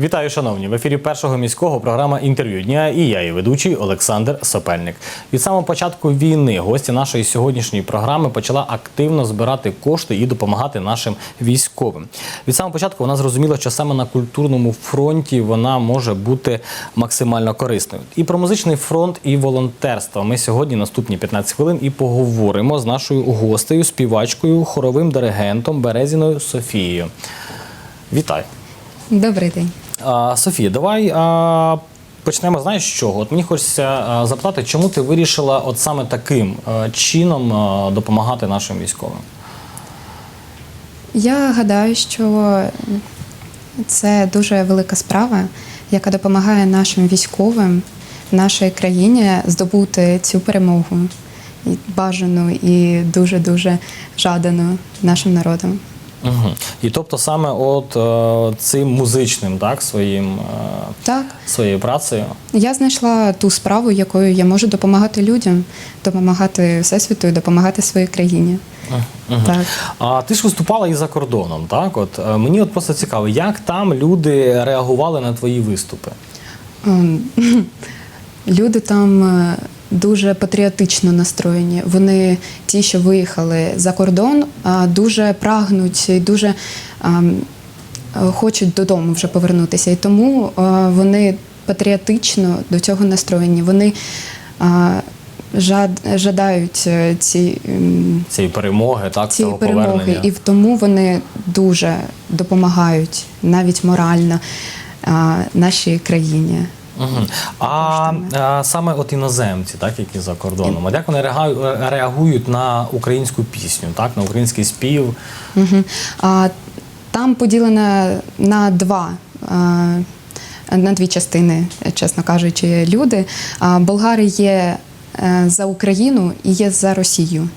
Вітаю, шановні! В ефірі першого міського програма інтерв'ю дня і я, її ведучий Олександр Сопельник. Від самого початку війни гості нашої сьогоднішньої програми почала активно збирати кошти і допомагати нашим військовим. Від самого початку вона зрозуміла, що саме на культурному фронті вона може бути максимально корисною. І про музичний фронт, і волонтерство. Ми сьогодні наступні 15 хвилин і поговоримо з нашою гостею, співачкою, хоровим диригентом Березіною Софією. Вітаю! Добрий день. А, Софія, давай а, почнемо. Знаєш з чого? От мені хочеться а, запитати, чому ти вирішила от саме таким а, чином а, допомагати нашим військовим? Я гадаю, що це дуже велика справа, яка допомагає нашим військовим, нашій країні здобути цю перемогу бажану і дуже дуже жадану нашим народом. Угу. І тобто саме от е, цим музичним, так, своїм, е, Так, своєю працею. я знайшла ту справу, якою я можу допомагати людям, допомагати всесвіту і допомагати своїй країні. Мгм. Так. А ти ж виступала і за кордоном, так? От е, мені от просто цікаво, як там люди реагували на твої виступи? Ем, Люди там е, дуже патріотично настроєні. Вони, ті, що виїхали за кордон, дуже прагнуть і дуже хочуть додому вже повернутися. І тому вони патріотично до цього настроєні. Вони жад- жадають е, ці. Цієї перемоги, так, цієї перемоги, повернення? і в тому вони дуже допомагають навіть морально нашій країні. Угу. А, а саме от іноземці, так, які за кордоном, а як вони реагують, на українську пісню, так, на український спів? Угу. А, там поділено на два. А, на дві частини, чесно кажучи, люди. Болгари є е, за Україну і є за Росію.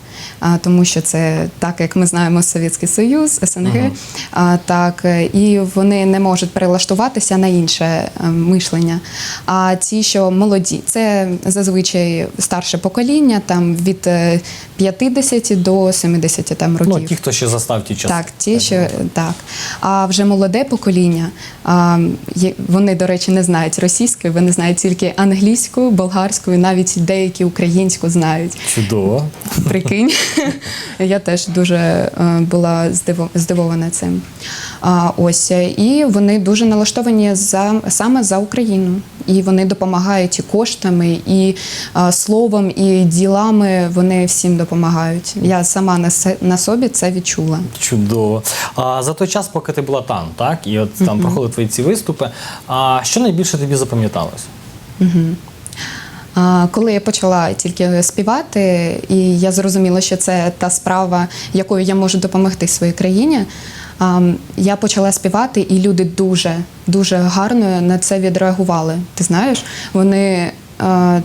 Тому що це так, як ми знаємо, Совєтський Союз, СНГ, Мгм. а, так, е, і вони не можуть перелаштуватися на інше е, мишлення. А ті, що молоді, це зазвичай старше покоління, там від е, 50 до 70 там, років. Ну, ті, хто ще застав ті часи. Так, ті, що так. А вже молоде покоління, вони, до речі, не знають російської, вони знають тільки англійську, болгарську, і навіть деякі українську знають. Чудово. Прикинь, я теж дуже е, була здивована цим. Ось е, і вони дуже налаштовані за саме за Україну. І вони допомагають і коштами, і словом, і ділами. Вони всім допомагають. Я сама на на собі це відчула. Чудово. А за той час, поки ти була там, так, і от там проходили твої ці виступи, а що найбільше тобі запам'яталось? А, Коли я почала тільки співати, і я зрозуміла, що це та справа, якою я можу допомогти своїй країні. Я почала співати, і люди дуже дуже гарно на це відреагували. Ти знаєш, вони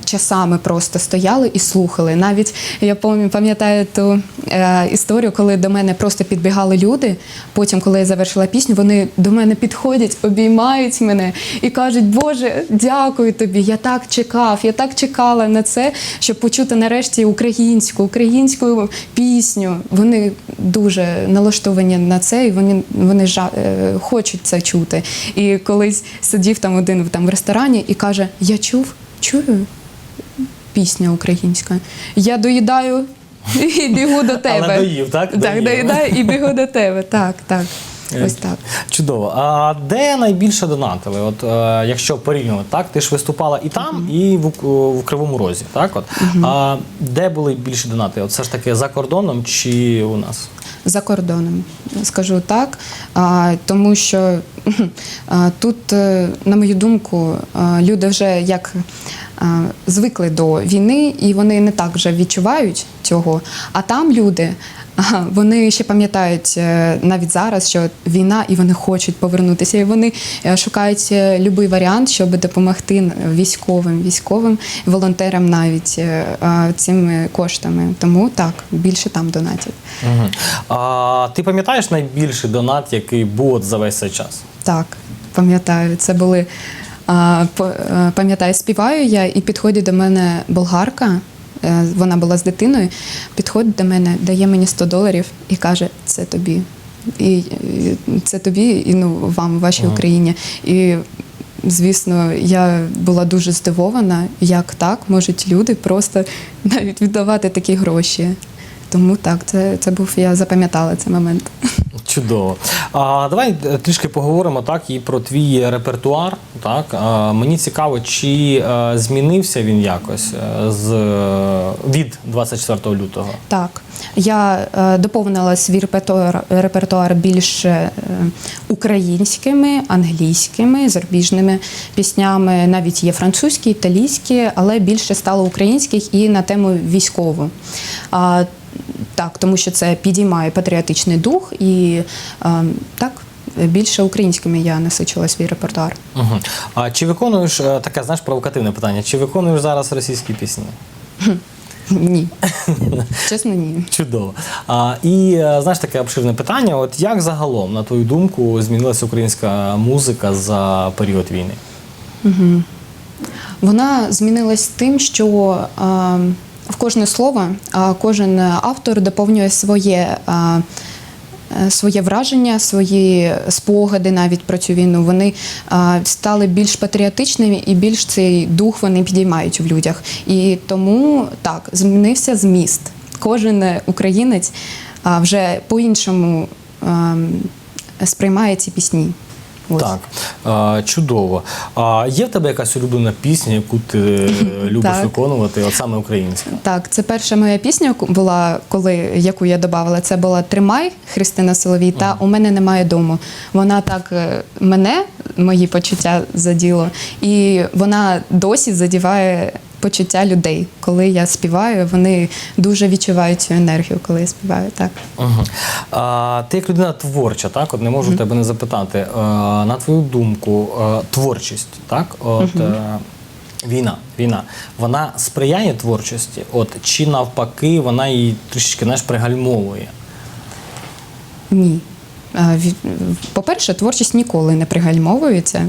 часами просто стояли і слухали. Навіть я пам'ятаю ту е, історію, коли до мене просто підбігали люди. Потім, коли я завершила пісню, вони до мене підходять, обіймають мене і кажуть: Боже, дякую тобі! Я так чекав, я так чекала на це, щоб почути нарешті українську, українську пісню. Вони дуже налаштовані на це, і вони, вони жа, е, хочуть це чути. І колись сидів там один там в ресторані і каже: Я чув, чую пісня українська. Я доїдаю і бігу до тебе. Але доїв, так? Так, доїдаю і бігу до тебе. Так, так. Е, Ось так. Чудово. А де найбільше донатили? От е, якщо порівнювати, так ти ж виступала і там, і в, в Кривому Розі, так? От а де були більші донати? От все ж таки за кордоном чи у нас? За кордоном, скажу так. А, тому що а, тут, е, на мою думку, люди вже як звикли до війни, і вони не так вже відчувають цього. А там люди. Вони ще пам'ятають е, навіть зараз, що війна, і вони хочуть повернутися. І вони е, шукають е, будь-який варіант, щоб допомогти військовим, військовим, волонтерам навіть е, цими коштами. Тому так, більше там донатять. Угу. А ти пам'ятаєш найбільший донат, який був за весь цей час? Так, пам'ятаю. Це були. Е, Пам'ятаю, співаю я, і підходить до мене болгарка. е, Вона була з дитиною. Підходить до мене, дає мені 100 доларів і каже: це тобі. І, це тобі, і ну вам, вашій Україні. І звісно, я була дуже здивована, як так можуть люди просто навіть віддавати такі гроші. Тому так, це, це був, я запам'ятала цей момент. Чудово. А, давай е, трішки поговоримо так і про твій репертуар. Так а, мені цікаво, чи е, змінився він якось е, з від 24 лютого. Так, я е, доповнила свій репертуар, репертуар більш українськими, англійськими, зарубіжними піснями. Навіть є французькі, італійські, але більше стало українських і на тему військову. А, так, тому що це підіймає патріотичний дух і е, так. Більше українськими я насичила свій репертуар. Угу. А чи виконуєш е, таке, знаєш, провокативне питання? Чи виконуєш зараз російські пісні? Ні. Чесно, ні. Чудово. А, і е, знаєш таке обширне питання: от як загалом, на твою думку, змінилася українська музика за період війни? Вона змінилась тим, що а, в кожне слово кожен автор доповнює своє. Е, Своє враження, свої спогади навіть про цю війну, вони стали більш патріотичними і більш цей дух вони підіймають в людях. І тому так змінився зміст. Кожен українець вже по-іншому сприймає ці пісні. Ось. Так, а, чудово. А є в тебе якась улюблена пісня, яку ти е, любиш Так. виконувати, от саме українська? Так, це перша моя пісня була, коли яку я додавала. Це була Тримай Христина Соловій та У мене немає дому. Вона так е, мене, мої почуття заділо, і вона досі задіває почуття людей. Коли я співаю, вони дуже відчувають цю енергію, коли я співаю. Так. Угу. А, ти як людина творча, так? От не можу тебе не запитати. А, на твою думку, е, творчість, так? От, е, війна, війна, вона сприяє творчості, от, чи навпаки, вона її трішечки знаєш, пригальмовує? Ні. По-перше, творчість ніколи не пригальмовується.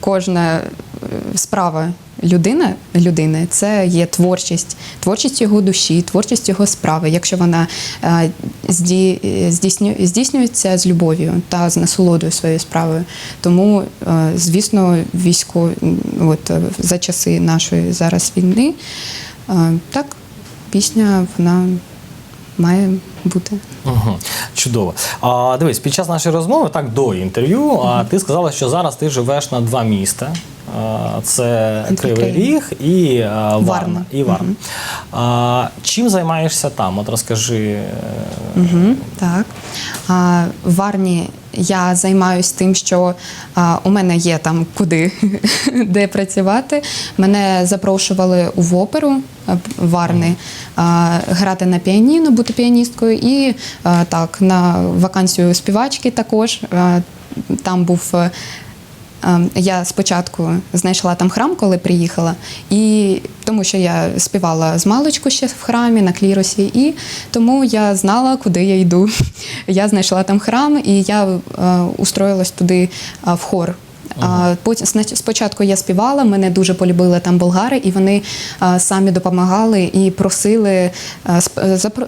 Кожна е, справа людина, людини це є творчість, творчість його душі, творчість його справи. Якщо вона е, зді- здійснюється з любов'ю та з насолодою своєю справою. Тому, е, звісно, військо от за часи нашої зараз війни, е, так, пісня вона має бути. Угу. Чудово. А, дивись, під час нашої розмови, так до інтерв'ю, а, ти сказала, що зараз ти живеш на два міста. Це Кривий Ріг і а, Варна. Варна. І Варна. А, чим займаєшся там? От розкажи. е, Угу, так. А, в Варні я займаюся тим, що а, у мене є там куди де працювати. Мене запрошували в оперу Варни а, грати на піаніно, бути піаністкою, і а, так, на вакансію співачки також. А, там був. Ем, Я спочатку знайшла там храм, коли приїхала, і тому що я співала з маличку ще в храмі на кліросі, і тому я знала, куди я йду. Я знайшла там храм, і я е, устроїлась туди е, в хор. Потім спочатку я співала, мене дуже полюбили там болгари, і вони самі допомагали і просили,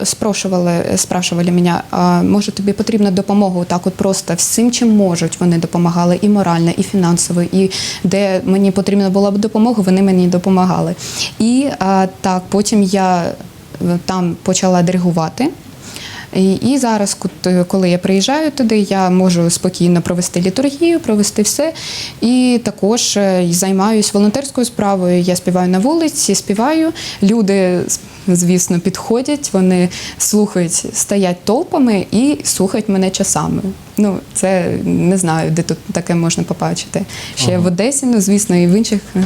спрошували, спрашували мене, може тобі потрібна допомога? Так, от просто всім, чим можуть, вони допомагали і морально, і фінансово, і де мені потрібна була б допомога, вони мені допомагали. І так, потім я е, там почала диригувати. І, і зараз, коли я приїжджаю туди, я можу спокійно провести літургію, провести все. І також е, займаюся волонтерською справою. Я співаю на вулиці, співаю. Люди, звісно, підходять, вони слухають, стоять толпами і слухають мене часами. Ну, це не знаю, де тут таке можна побачити. Ще в Одесі, ну звісно, і в інших е,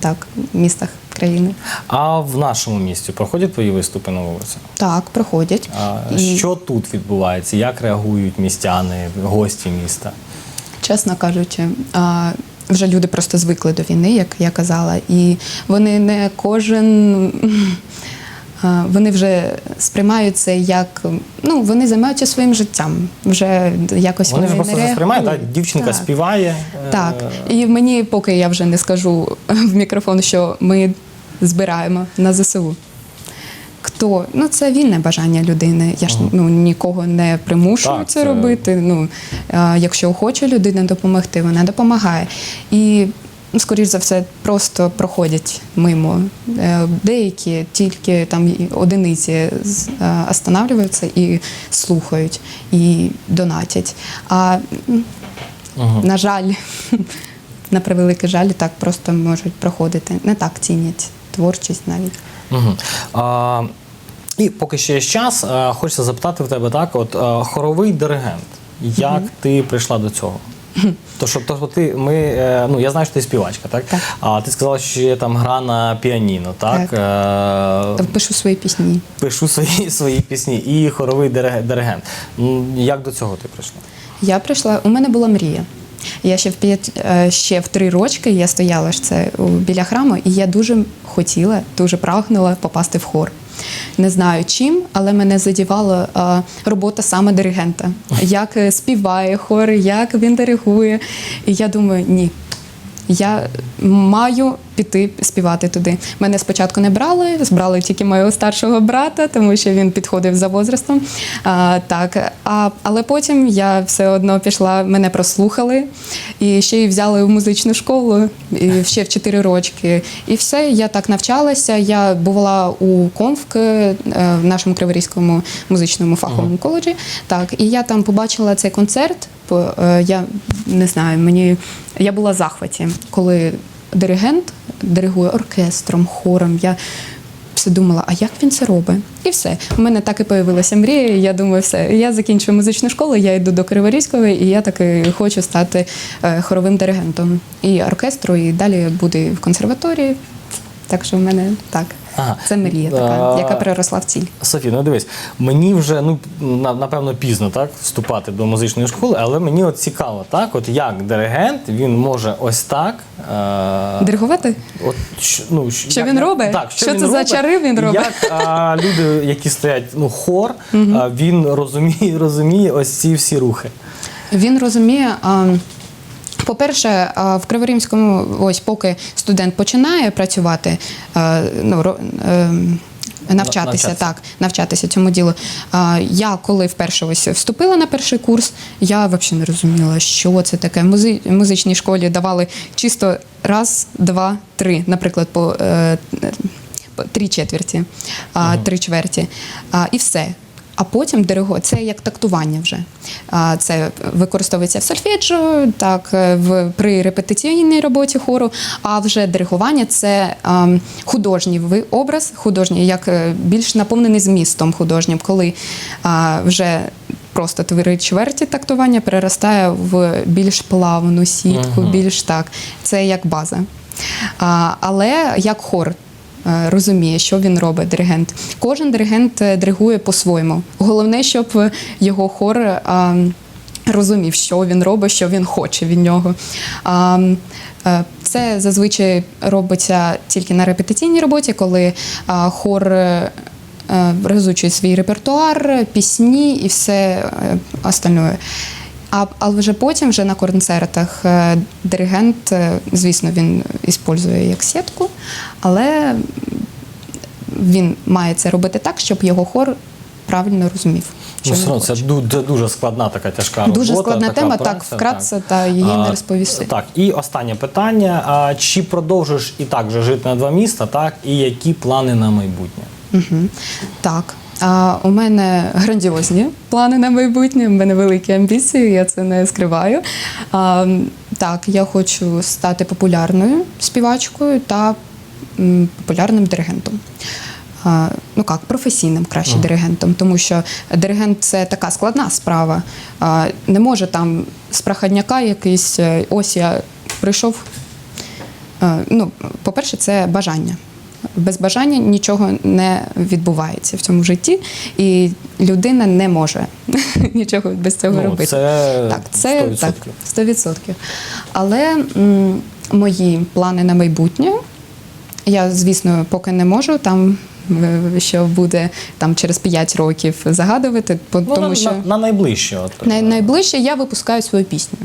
так, містах країни. А в нашому місті проходять твої виступи на вулиці? Так, проходять. А, І- Що тут відбувається? Як реагують містяни, гості міста? чесно кажучи, вже люди просто звикли до війни, як я казала, і вони не кожен. Вони вже сприймають це як ну вони займаються своїм життям. Вже якось Вони ж не просто це сприймають, так? Дівчинка Так. співає. е, Так, і мені, поки я вже не скажу в мікрофон, що ми збираємо на ЗСУ. хто ну це вільне бажання людини. Я ж ну нікого не примушую Так, це, робити. Ну а, якщо хоче людина допомогти, вона допомагає. І скоріш за все, просто проходять мимо. Е, Деякі тільки там одиниці е, останавливаються і слухають, і донатять. А м, на жаль, на превеликий жаль, так просто можуть проходити. Не так цінять творчість навіть. Угу. А, і поки ще є час, а, хочеться запитати в тебе так: от хоровий диригент. Як ти прийшла до цього? То що, то, що ти, ми, е, ну я знаю, що ти співачка, так? Так. А ти сказала, що є там гра на піаніно, так? Е, Пишу свої пісні. пишу свої, свої пісні і хоровий диригент. Як до цього ти прийшла? Я прийшла, у мене була мрія. Я ще в п'ять е, ще в три рочки я стояла ж це біля храму, і я дуже хотіла, дуже прагнула попасти в хор. Не знаю чим, але мене задівала робота саме диригента. Як е, співає хор, як він диригує. І я думаю, ні. Я маю піти співати туди. Мене спочатку не брали, збрали тільки мого старшого брата, тому що він підходив за возрастом. А, так, а, але потім я все одно пішла, мене прослухали і ще й взяли в музичну школу і ще в 4 рочки. І все, я так навчалася. Я була у Конфк е, в нашому Криворізькому музичному фаховому коледжі. Так, і я там побачила цей концерт. Е, Я не знаю, мені я була в захваті, коли диригент диригує оркестром, хором. Я все думала, а як він це робить? І все. У мене так і появилася мрія. Я думаю, все. Я закінчую музичну школу, я йду до Криворізької, і я таки хочу стати е, хоровим диригентом і оркестру, і далі буде в консерваторії. Так що в мене так. Ага. Це мрія така, А, яка переросла в ціль. Софі, ну дивись, мені вже ну напевно пізно так вступати до музичної школи, але мені от цікаво, так, от як диригент він може ось так. Е- Диригувати? От що, ну, Що він робить? Так, Що він це за чари він робить? Як а, люди, які стоять, ну хор, а, він розуміє, розуміє ось ці всі рухи. Він розуміє. а, По-перше, в Криворімському, ось поки студент починає працювати, ну, ем, навчатися, Навчатися. так, навчатися цьому ділу. А, Я коли вперше ось вступила на перший курс, я взагалі не розуміла, що це таке. В музи- музичній школі давали чисто раз, два, три, наприклад, по е, по три четверті, а, три чверті, а, і все. А потім дириго це як тактування вже. Це використовується в сольфеджіо, так е, в при репетиційній роботі хору. А вже диригування це художній образ, художній, як е, більш наповнений змістом художнім, коли вже просто твори чверті тактування переростає в більш плавну сітку, більш так. Це як база. Але як хор розуміє, що він робить, диригент. Кожен диригент е, диригує по-своєму. Головне, щоб е, його хор. Розумів, що він робить, що він хоче від нього. Е, Це зазвичай робиться тільки на репетиційній роботі, коли хор е, е, розучує свій репертуар, пісні і все е, остальне. А, але вже потім, вже на концертах, е, диригент, е, звісно, він іспользує як сітку, але він має це робити так, щоб його хор правильно розумів. Що Ну, все це дуже складна така тяжка робота. Дуже складна така тема, праця, так, вкратце, та її не розповісти. Так, і останнє питання: а, чи продовжиш і так же жити на два міста, так, і які плани на майбутнє? Угу. Так. А, у мене грандіозні плани на майбутнє, у мене великі амбіції, я це не скриваю. А, так, я хочу стати популярною співачкою та популярним диригентом. Ну як, професійним краще диригентом, тому що диригент це така складна справа. Не може там з проходняка якийсь е, ось я прийшов. Ну, по-перше, це бажання. Без бажання нічого не відбувається в цьому житті, і людина не може нічого без цього Ну, робити. це так, це 100%. так, 100%. Але м, мої плани на майбутнє, я, звісно, поки не можу там. е, Що буде там через 5 років загадувати, по- Ну, тому на, що на, на найближче. От, Най- найближче я випускаю свою пісню.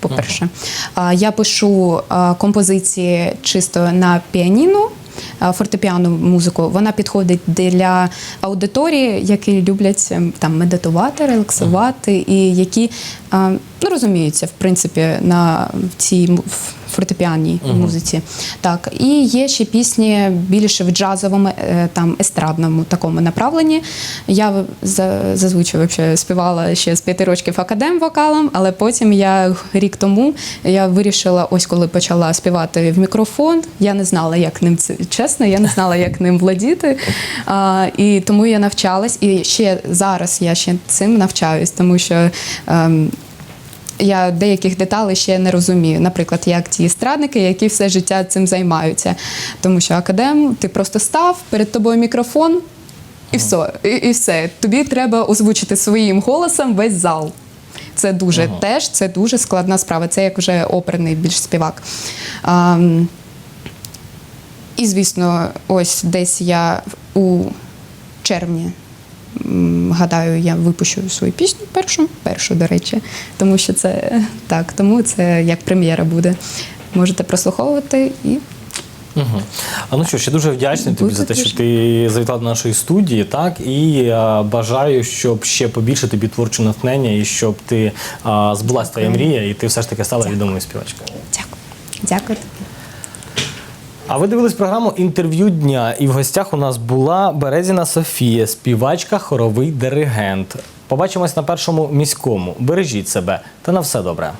По-перше, А, я пишу композиції чисто на піаніно, фортепіано музику. Вона підходить для аудиторії, які люблять ем, там медитувати, релаксувати, і які ну, розуміються в принципі на цій му- в фортепіанній музиці. Так, і є ще пісні більше в джазовому, е, там естрадному такому направленні. Я за- зазвичай вообще співала ще з п'яти років академ вокалом, але потім я рік тому я вирішила, ось коли почала співати в мікрофон. Я не знала, як ним це чесно, я не знала, як ним владіти. А, і тому я навчалась, і ще зараз я ще цим навчаюсь, тому що. ем, я деяких деталей ще не розумію. Наприклад, як ті естрадники, які все життя цим займаються. Тому що академ, ти просто став, перед тобою мікрофон, і все. І, і все. Тобі треба озвучити своїм голосом весь зал. Це дуже теж це дуже складна справа. Це як вже оперний більш співак. Ам, і, звісно, ось десь я у червні. Гадаю, я випущу свою пісню першу, першу, до речі, тому що це так, тому це як прем'єра буде. Можете прослуховувати і Угу. А ну що, ще дуже вдячний тобі за те, що ти завітав до нашої студії, так і е, бажаю, щоб ще побільше тобі творчого натхнення і щоб ти збулась твоя мрія, і ти все ж таки стала відомою співачкою. дякую. Дякую. А ви дивились програму інтерв'ю дня, і в гостях у нас була Березіна Софія, співачка, хоровий диригент. Побачимось на першому міському. Бережіть себе та на все добре.